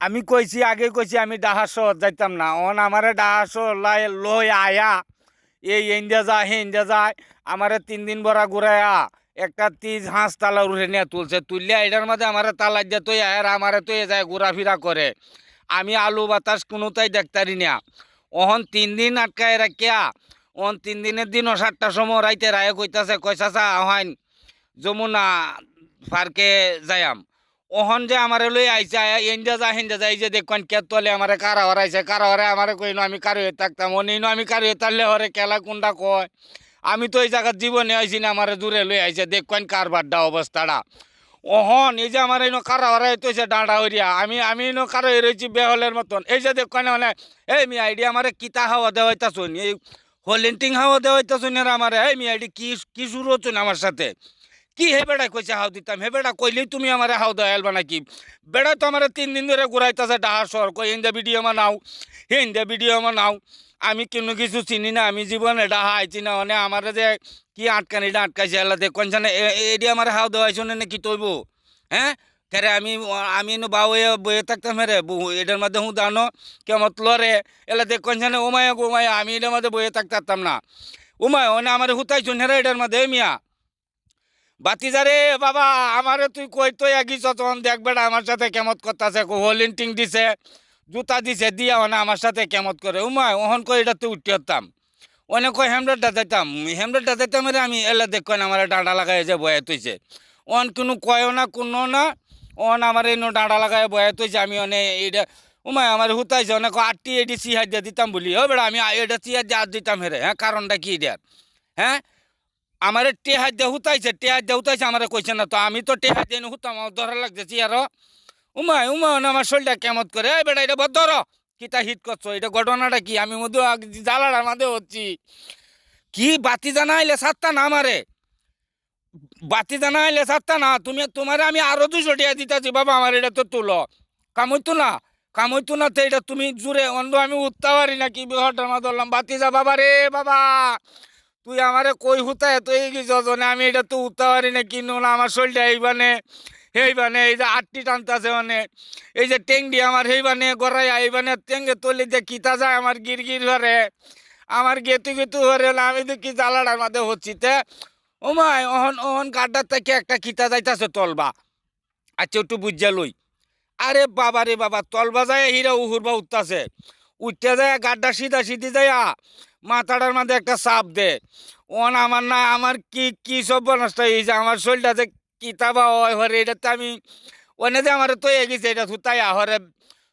আমি কইছি, আগে কইছি আমি ডাহা শহর যাইতাম না। অন আমারে ডাহা শহর লাই লই আয়া, এই ইন্ডিয়া যায়, হে ইন্ডিয়া যায়, আমারে তিন দিন বড়া ঘুরায়া, একটা তিজ হাঁস তালা উঠে নিয়ে তুলছে। তুললে এটার মধ্যে আমারে তালা দিয়ে তুই আর আমারে তুই যায় ঘোরাফেরা করে। আমি আলু বাতাস কোনোটাই দেখতারি না। ওহন তিন দিন আটকায় রাখিয়া ওহন তিন দিনের দিন ও সাতটার সময় রাইতে রায়ে কইতাছে কইসাসা আহাইন যমুনা পার্কে যায়াম ওহন যে আমারে লই আইছে এনজা যা হেনজা যা এই যে দেখুন, কে তলে আমারে, কারা হরাইছে, কারা হরে আমারে কইন আমি কারও হয়ে থাকতাম ও নিন, আমি কারও হয়ে তাহলে হরে কেলা কোনটা কয়? আমি তো এই জায়গার জীবনে আইছি না, আমারে দূরে লই আইছে দেখুন কারবারটা অবস্থাটা। ওহন এই যে আমার এই কারা হরাই তৈছে ডাঁড়া হইয়া আমি আমি ইনো কারও হয়ে রয়েছি বেহলের মতন। এই যে দেখুন মানে এই মি আইডি আমারে কিতা হাওয়া দেওয়া হইতাছুন এই হোলেন্টিং হাওয়া দেওয়া হইতাছুন আমারে? এই মি আইডি কি কি শুরু হচ্ছুন আমার সাথে? কি হে বেড়া কইছে হাও দিতাম? হে বেড়া কইলেই তুমি আমার হাও দেওয়া এলবা নাকি বেড়া তো আমার তিন দিন ধরে ঘুরাইতেছে ডাহার শহর, কই হিন্দা ভিডিও বানাও হে হিন্দা ভিডিও বানাও আমি কোনো কিছু চিনি না, আমি জীবনে ডাহা আইছি না মানে আমার যে কি আটকানিটা আটকাইছে এলা দেখুন এডি আমার হাও দেওয়াইছো না কি তৈব? হ্যাঁ? কেরে আমি আমি নো বাউ বয়ে থাকতাম হেরে এটার মধ্যে হুঁ দানো কেমত লরে এলা দেখুন জানে ওমায়া গোমায়া আমি এটার মধ্যে বয়ে থাকতাম না। উমায়, ওনে আমার হুতাইছুন হেরে এটার মধ্যে মিয়া। বাতিজারে বাবা, আমারে তুই কই তো এগিস তখন দেখ বেটা, আমার সাথে কেমত করতেছে হোলিন্টিং দিছে, জুতা দিছে, দিয়া মানে আমার সাথে কেমত করে। উমায় ওহন কই, এটা তুই উঠতে হতাম। অনেক হেমলেটটা যাইতাম। হেমলেটটা যাইতাম রে আমি, এলে দেখুন আমার ডাঁডা লাগাই যে বয়ে তুইছে অন কোনো কয়ও না, কোনো না অন আমার এই ডাঁডা লাগাই বয়ে তুইছে আমি অনে এইটা উমায় আমার হুতাইছে অনেক আটটি এটি চিহার দিয়ে দিতাম বলি। ও বেড়া আমি এটা চিহার দিয়ে আর দিতাম হেরে হ্যাঁ কারণটা কি এটার? হ্যাঁ? আমার টেহার দিয়ে হুতাইছে টেহার দিয়ে হুতাইছে আমার কইছে না, তো আমি তো টেহার দিয়ে হুতাম আমার ধরা লাগতেছি আর উমায় উমায় আমার শরীরটা কেমত করে? এই বেটা, এটা ধরো। কিতা হিট করছ? এটা ঘটনাটা কি? আমি মধ্যে জ্বালাটার মাঝে হচ্ছি। কি বাতি জানা আইলে সাতটা না আমারে? বাতি জানা আইলে সাতটা না? তুমি, তোমার আমি আরও দুশো টাকা দিতেছি, বাবা, আমার এটা তো তুলো। কামইতো না কামইতো না তো এটা তুমি জুড়ে, অন্ধ আমি উঠতে পারি না, কি মা ধরলাম। বাতি যা বাবা রে, বাবা। তুই আমারে কই হুতায় তুই কি যজনে? আমি এটা তো উঠতে পারি না কিনো না আমার শরীরটা এইবানে এইবানে এই যে আটটি টানতাছে মানে। এই যে টেংডি আমার এইবানে গড়াই এইবানে টেঙ্গে তলি যে কিতা যায়? আমার গির গির ঘরে। আমার গেতু গেতু ঘরে আমি তো কি জ্বালাটার মাঝে হচ্ছি তে? ওমায় অহন অহন গাড্ডার থেকে একটা কিতা যাইতাছে তলবা। আচ্ছা একটু বুঝা লই। আরে বাবা রে বাবা, তলবা যায় হিরা উহুরবা উঠতাছে। উঠতে যায় গাড্ডা সিধা সিধি যায় মাথাটার মধ্যে একটা চাপ দে। ওন আমার না, আমার কি কি সব নষ্ট হয়েছে আমার শরীরটা যে কিতাবা হয়, হরে এটাতে আমি যে আমার তো এগিয়েছে এটা থুতাই হরে,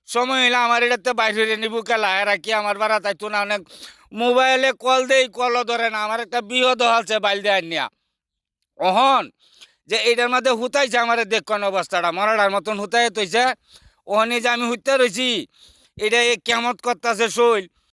সময় হইলে আমার এটাতে বাইরে নিব কেলা কি আমার বাড়া তাই তো না অনেক মোবাইলে কল দেই, কলও ধরে না, আমার একটা বিহদ হলছে বাইল দেয় নিয়া। অহন, যে এইটার মধ্যে হুতাইছে আমার দেখুন অবস্থাটা, মরাটার মতন হুতাই তৈছে ওহনে যে আমি হুতে রয়েছি এটা এ কেমত করতেছে শৈল।